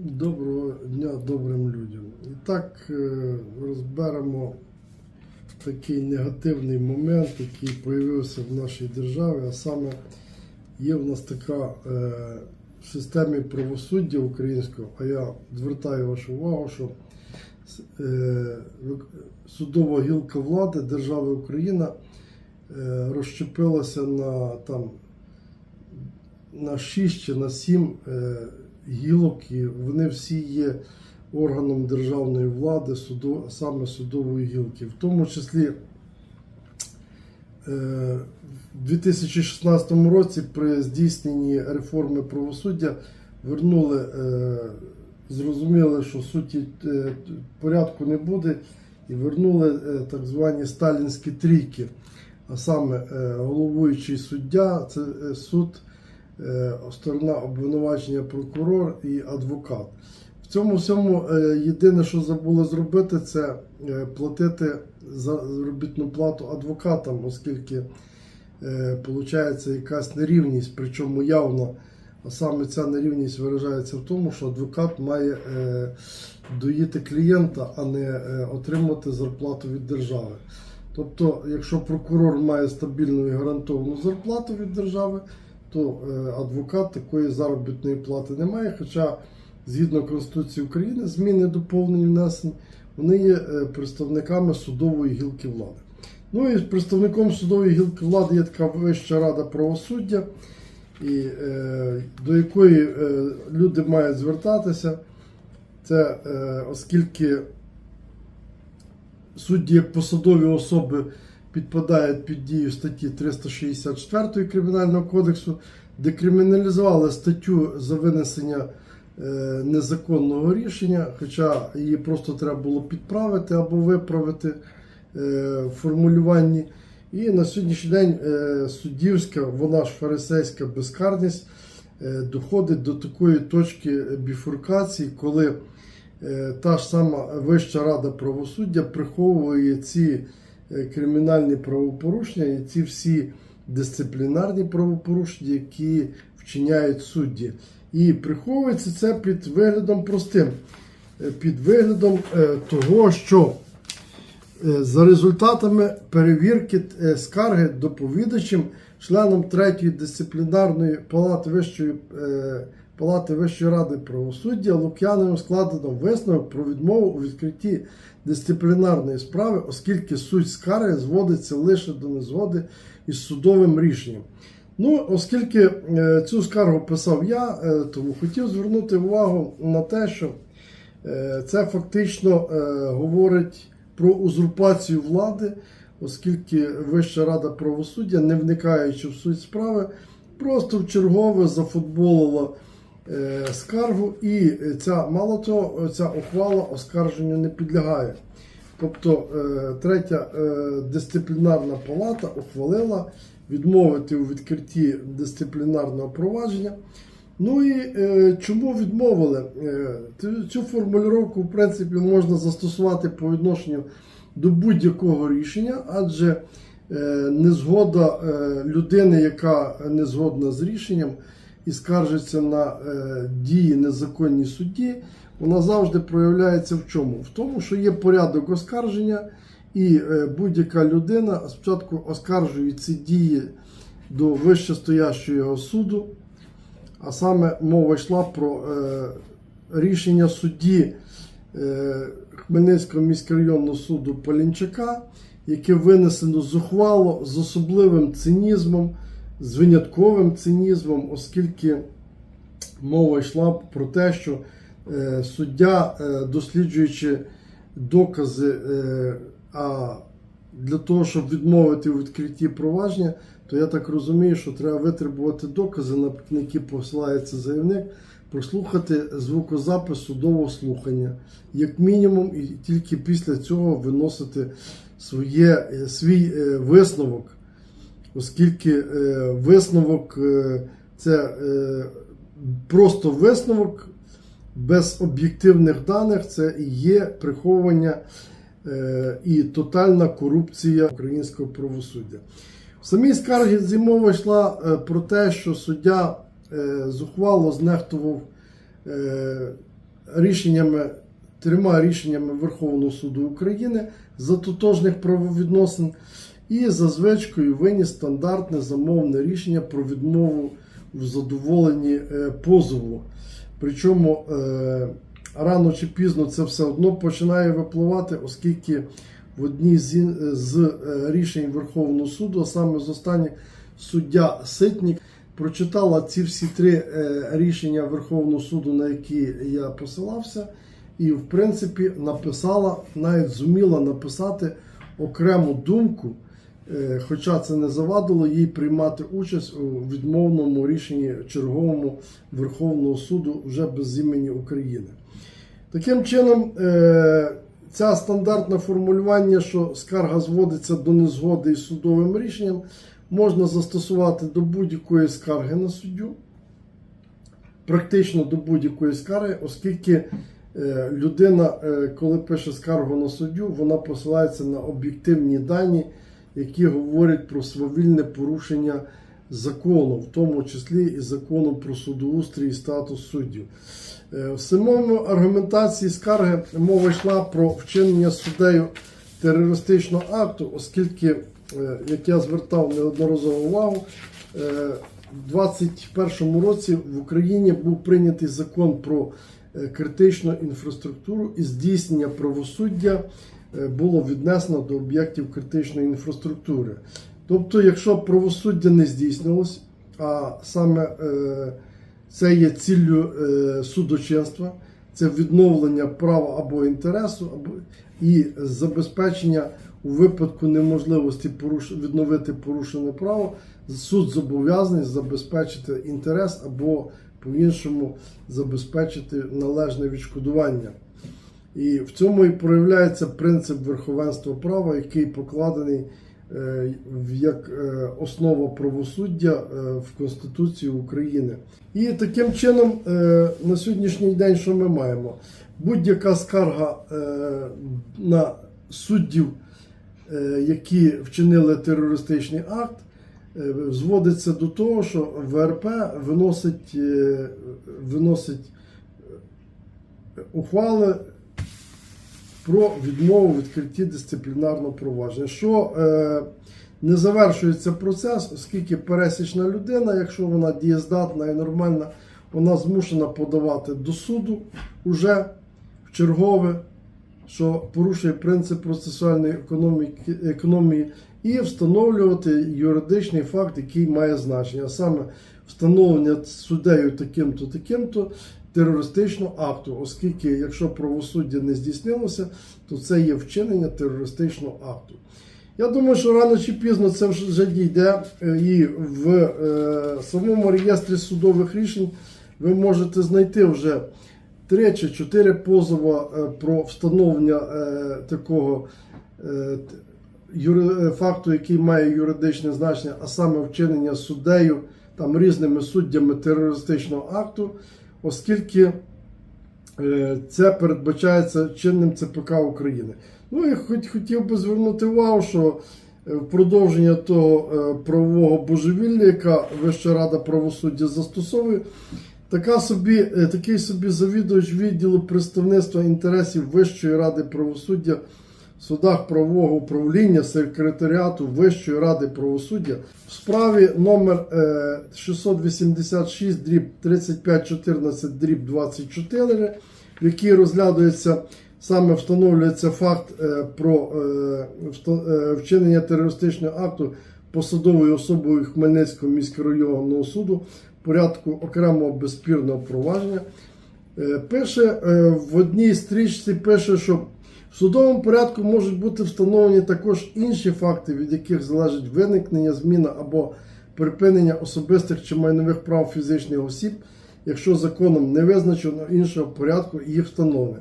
Доброго дня добрим людям. І так е, розберемо такий негативний момент, який з'явився в нашій державі, а саме є в нас така е, в системі правосуддя українського, а я звертаю вашу увагу, що е, судова гілка влади держави Україна розщепилася на там на 6 чи на 7 е, гілок, і вони всі є органом державної влади, суду, саме судової гілки. В тому числі е, в 2016 році при здійсненні реформи правосуддя вернули, е, зрозуміли, що суті е, порядку не буде, і вернули так звані сталінські трійки. А саме головуючий суддя, це суд, сторона обвинувачення прокурор і адвокат. В цьому всьому е, єдине, що забули зробити, це е, платити заробітну плату адвокатам, оскільки виходить якась нерівність, причому явно. А саме ця нерівність виражається в тому, що адвокат має е, доїти клієнта, а не е, отримати зарплату від держави. Тобто, якщо прокурор має стабільну і гарантовану зарплату від держави, то е, адвокат такої заробітної плати не має. Хоча згідно Конституції України, зміни доповнені внесені, вони є е, представниками судової гілки влади. Ну і представником судової гілки влади є така Вища рада правосуддя, і, е, до якої е, люди мають звертатися. Це е, оскільки судді як посадові особи підпадають під дію статті 364 Кримінального кодексу, де криміналізували статтю за винесення е, незаконного рішення, хоча її просто треба було підправити або виправити е, в формулюванні. І на сьогоднішній день е, суддівська, вона ж фарисейська безкарність доходить до такої точки біфуркації, коли та ж сама Вища рада правосуддя приховує ці кримінальні правопорушення і ці всі дисциплінарні правопорушення, які вчиняють судді. І приховується це під виглядом простим, е, під виглядом е, того, що Е, за результатами перевірки е, скарги доповідачем, членом третьої дисциплінарної палати Вищої е, палати Вищої ради правосуддя Лук'яновим складено висновок про відмову у відкритті дисциплінарної справи, оскільки суть скарги зводиться лише до незгоди із судовим рішенням. Ну, оскільки е, цю скаргу писав я, е, тому хотів звернути увагу на те, що е, це фактично говорить про узурпацію влади, оскільки Вища рада правосуддя, не вникаючи в суть справи, просто в чергове зафутболила скаргу, і ця, мало того, ця ухвала оскарженню не підлягає. Тобто е, третя е, дисциплінарна палата ухвалила відмовити у відкритті дисциплінарного провадження. Ну і е, чому відмовили? Е, цю- формулювання, в принципі, можна застосувати по відношенню до будь-якого рішення, адже е, незгода е, людини, яка не згодна з рішенням і скаржиться на е, дії незаконні судді, вона завжди проявляється в чому? В тому, що є порядок оскарження, і е, будь-яка людина спочатку оскаржує ці дії до вищестоящого суду. А саме мова йшла про е, рішення судді Хмельницького міськрайонного суду Полінчака, яке винесено зухвало з особливим цинізмом, з винятковим цинізмом, оскільки мова йшла про те, що е, суддя, е, досліджуючи докази, е, а для того, щоб відмовити у відкритті провадження, то я так розумію, що треба витребувати докази, на які посилається заявник, прослухати звукозапис судового слухання, як мінімум, і тільки після цього виносити своє, свій висновок, оскільки е, висновок е, це е, просто висновок без об'єктивних даних, це і є приховування і тотальна корупція українського правосуддя. В самій скаргі зімова йшла про те, що суддя зухвало знехтував рішеннями, трьома рішеннями Верховного суду України за тотожних правовідносин і за звичкою виніс стандартне замовне рішення про відмову в задоволенні е, позову. Причому е, рано чи пізно це все одно починає випливати, оскільки в одній з, е, рішень Верховного суду, а саме з останніх суддя Ситнік, прочитала ці всі три рішення Верховного суду, на які я посилався, і в принципі написала, навіть зуміла написати окрему думку. Е, Хоча це не завадило їй приймати участь у відмовному рішенні черговому Верховного суду вже без імені України. Таким чином, е, ця стандартне формулювання, що скарга зводиться до незгоди із судовим рішенням, можна застосувати до будь-якої скарги на суддю, практично до будь-якої скарги, оскільки е, людина, коли пише скаргу на суддю, вона посилається на об'єктивні дані, які говорять про свавільне порушення закону, в тому числі і закону про судоустрій і статус суддів. Е, В самому аргументації скарги мова йшла про вчинення суддею терористичного акту, оскільки, е, як я звертав неодноразово увагу, е, в 2021 році в Україні був прийнятий закон про критичну інфраструктуру і здійснення правосуддя було віднесено до об'єктів критичної інфраструктури. Тобто, якщо правосуддя не здійснилось, а саме е, це є ціллю е, судочинства, це відновлення права або інтересу, і забезпечення у випадку неможливості відновити порушене право, суд зобов'язаний забезпечити інтерес або по-іншому забезпечити належне відшкодування. І в цьому і проявляється принцип верховенства права, який покладений е, як е, основа правосуддя е, в Конституції України. І таким чином на сьогоднішній день що ми маємо? Будь-яка скарга на суддів, які вчинили терористичний акт, зводиться до того, що ВРП виносить, виносить ухвали про відмову відкритті дисциплінарного провадження, що е, не завершується процес, оскільки пересічна людина, якщо вона дієздатна і нормальна, вона змушена подавати до суду уже в чергове, що порушує принцип процесуальної економіки, економії, і встановлювати юридичний факт, який має значення, а саме встановлення суддею таким-то, таким-то терористичного акту, оскільки якщо правосуддя не здійснилося, то це є вчинення терористичного акту. Я думаю, що рано чи пізно це вже дійде, е, і в е, самому реєстрі судових рішень ви можете знайти вже три чи чотири позова е, про встановлення е, такого е, юри- е, факту, який має юридичне значення, а саме вчинення суддею там різними суддями терористичного акту, оскільки е, це передбачається чинним ЦПК України. Ну і хоч хотів би звернути увагу, що е, в продовження того е, правового божевілля, яка Вища рада правосуддя застосовує, така собі, такий собі завідувач відділу представництва інтересів Вищої ради правосуддя в судах правового управління секретаріату Вищої ради правосуддя в справі номер е, 686 дріб 3514 дріб 24, в якій розглядується саме встановлюється факт е, про е, е, вчинення терористичного акту посадовою особою Хмельницького міськрайонного суду в порядку окремого безспірного провадження. Е, Пише е, в одній стрічці пише, що судовому порядку можуть бути встановлені також інші факти, від яких залежить виникнення, зміна або припинення особистих чи майнових прав фізичних осіб, якщо законом не визначено іншого порядку їх встановлення.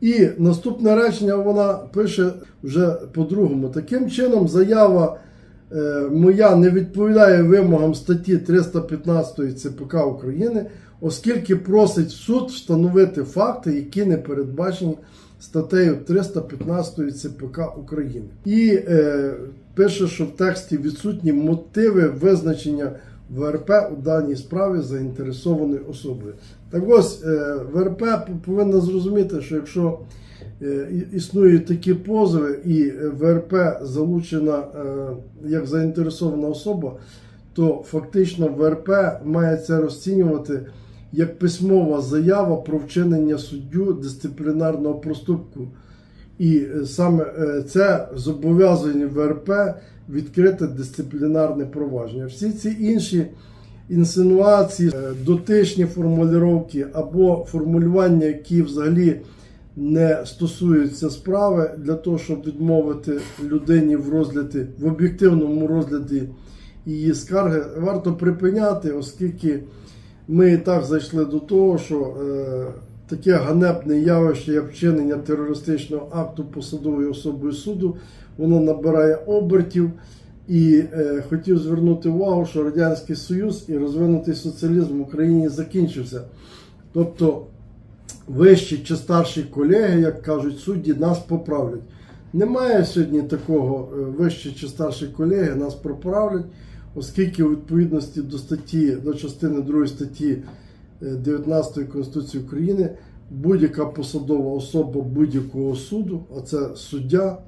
І наступне речення вона пише вже по-другому. Таким чином, заява е, моя не відповідає вимогам статті 315 ЦПК України, оскільки просить суд встановити факти, які не передбачені статтею 315 ЦПК України. І е, пише, що в тексті відсутні мотиви визначення ВРП у даній справі заінтересованою особою. Так ось е, ВРП повинна зрозуміти, що якщо е, існують такі позови, і ВРП залучена е, як заінтересована особа, то фактично ВРП має це розцінювати як письмова заява про вчинення суддю дисциплінарного проступку. І е, саме е, це зобов'язує ВРП відкрити дисциплінарне провадження. Всі ці інші інсинуації, е, дотичні формулювання або формулювання, які взагалі не стосуються справи, для того, щоб відмовити людині в розгляді, в об'єктивному розгляді її скарги, варто припиняти, оскільки ми і так зайшли до того, що е, таке ганебне явище, як вчинення терористичного акту посадовою особою суду, воно набирає обертів. І е, хотів звернути увагу, що Радянський Союз і розвинутий соціалізм в Україні закінчився. Тобто вищі чи старші колеги, як кажуть судді, нас поправлять. Немає сьогодні такого е, вищі чи старші колеги нас поправлять, оскільки у відповідності до статті, до частини 2 статті е, 19 Конституції України будь-яка посадова особа будь-якого суду, а це суддя,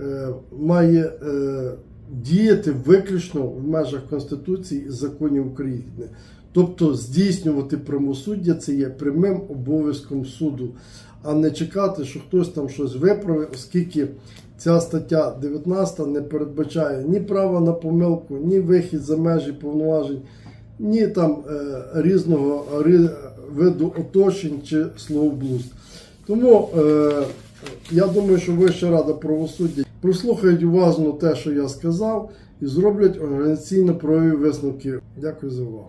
е, має е, діяти виключно в межах Конституції і законів України. Тобто здійснювати правосуддя це є прямим обов'язком суду, а не чекати, що хтось там щось виправить, оскільки ця стаття 19 не передбачає ні права на помилку, ні вихід за межі повноважень, ні там е, різного ри- виду оточень чи словоблудств. Тому е, я думаю, що Вища рада правосуддя прослухають уважно те, що я сказав, і зроблять організаційно правові висновки. Дякую за увагу.